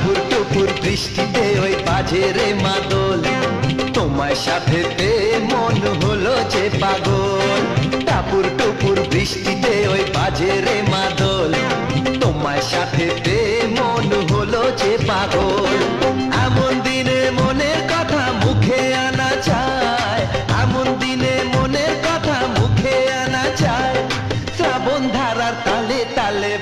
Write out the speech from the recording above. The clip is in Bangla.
টুপুর টুপুর বৃষ্টিতে ওই বাজে রে মাদল। তোমার সাথে পে মন হলো যে পাগল। টাপুর টুপুর বৃষ্টিতে ওই বাজে রে মাদল। তোমার সাথে পে মন হলো যে পাগল। এমন দিনে মনের কথা মুখে আনা চায় এমন দিনে মনের কথা মুখে আনা চায় শ্রাবণ ধারার তালে তালে